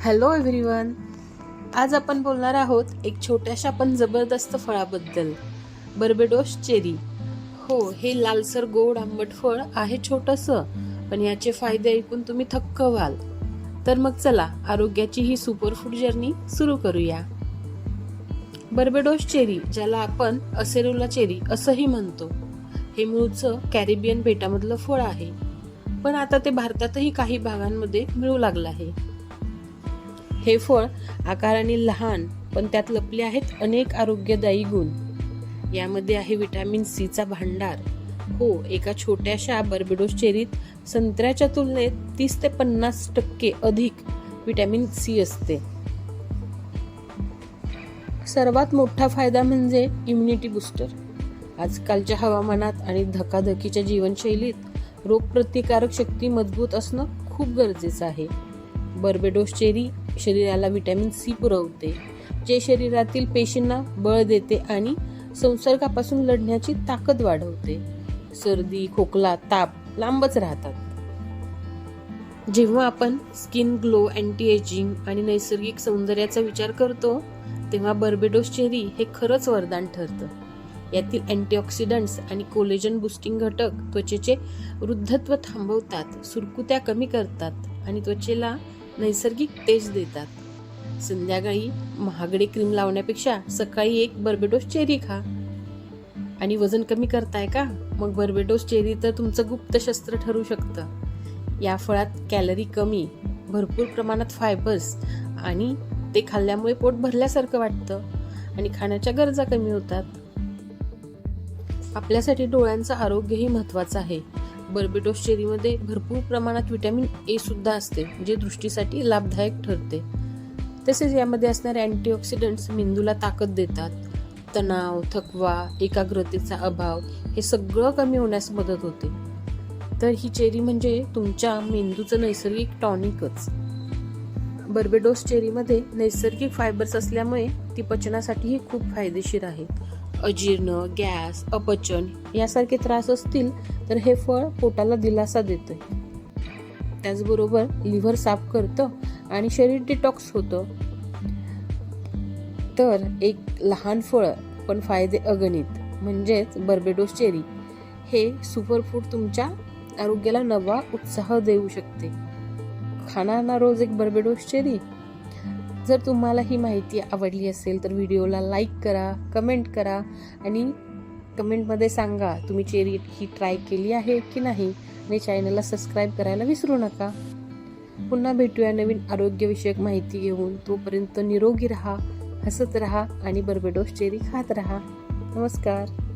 Hello everyone आज आपण बोलणार आहोत एक छोट्याशा पण जबरदस्त फळाबद्दल. बर्बेडोस चेरी. हो हे लालसर गोड आंबट फळ आहे छोटंसं पण याचे फायदे ऐकून तुम्ही थक्क व्हाल. तर मग चला आरोग्याची ही सुपरफूड जर्नी सुरू करूया. बर्बेडोस चेरी ज्याला आपण असेरुला चेरी असंही म्हणतो. हे मूळचं कॅरिबियन बेटामधलं फळ आहे. पण आता ते भारतातही काही भागांमध्ये मिळू लागलं आहे. हे फळ आकाराने लहान पण त्यात लपले आहेत अनेक आरोग्यदायी गुण. यामध्ये आहे विटॅमिन सीचा भांडार. हो एका छोट्याशा बर्बेडोस चेरीत संत्र्याच्या तुलनेत तीस ते पन्नास टक्के अधिक विटॅमिन सी असते. सर्वात मोठा फायदा म्हणजे इम्युनिटी बुस्टर. आजकालच्या हवामानात आणि धकाधकीच्या जीवनशैलीत रोगप्रतिकारक शक्ती मजबूत असणं खूप गरजेचं आहे. बर्बेडोस चेरी शरीराला विटॅमिन सी पुरवते जे शरीरातील पेशींना बळ देते आणि संसर्गापासून लढण्याची ताकद वाढवते. सर्दी खोकला ताप लांबच राहतात. जेव्हा आपण स्किन ग्लो अँटी एजिंग आणि नैसर्गिक सौंदर्याचा विचार करतो तेव्हा बर्बेडोस चेरी हे खरंच वरदान ठरतं. यातील अँटीऑक्सिडंट्स आणि कोलेजन बुस्टिंग घटक त्वचेचे वृद्धत्व थांबवतात सुरकुत्या कमी करतात आणि त्वचेला नैसर्गिक तेज देतात. संध्याकाळी महागडी क्रीम लावण्यापेक्षा सकाळी एक बर्बेडोस चेरी खा. आणि वजन कमी करताय का? मग बर्बेडोस चेरी तर तुमचं गुप्त शस्त्र ठरू शकतं. या फळात कॅलरी कमी भरपूर प्रमाणात फायबर्स आणि ते खाल्ल्यामुळे पोट भरल्यासारखं वाटतं आणि खाण्याच्या गरजा कमी होतात. आपल्यासाठी डोळ्यांचं आरोग्यही महत्वाचं आहे. बर्बेडोस चेरीमध्ये भरपूर प्रमाणात विटॅमिन ए सुद्धा असते जे दृष्टीसाठी लाभदायक ठरते. तसेच यामध्ये असणारे अँटीऑक्सिडंट्स मेंदूला ताकद देतात. तणाव थकवा एकाग्रतेचा अभाव हे सगळं कमी होण्यास मदत होते. तर ही चेरी म्हणजे तुमच्या मेंदूचं नैसर्गिक टॉनिकच. बर्बेडोस चेरीमध्ये नैसर्गिक फायबर्स असल्यामुळे ती पचनासाठीही खूप फायदेशीर आहे. अजीर्ण गॅस अपचन यासारखे त्रास असतील तर हे फळ पोटाला दिलासा देतं त्याचबरोबर लिव्हर साफ करतं आणि शरीर डिटॉक्स होतं. तर एक लहान फळ पण फायदे अगणित म्हणजेच बर्बेडोस चेरी हे सुपरफूड तुमच्या आरोग्याला नवा उत्साह देऊ शकते. खाणार ना रोज एक बर्बेडोस चेरी जर तुम्हाला ही माहिती आवडली असेल तर व्हिडिओला लाईक करा कमेंट करा आणि कमेंटमध्ये सांगा तुम्ही चेरी ही ट्राय केली आहे की नाही? आणि चॅनलला सबस्क्राईब करायला विसरू नका. पुन्हा भेटूया नवीन आरोग्यविषयक माहिती घेऊन. तोपर्यंत निरोगी राहा हसत राहा आणि बर्बेडोस चेरी खात राहा. नमस्कार.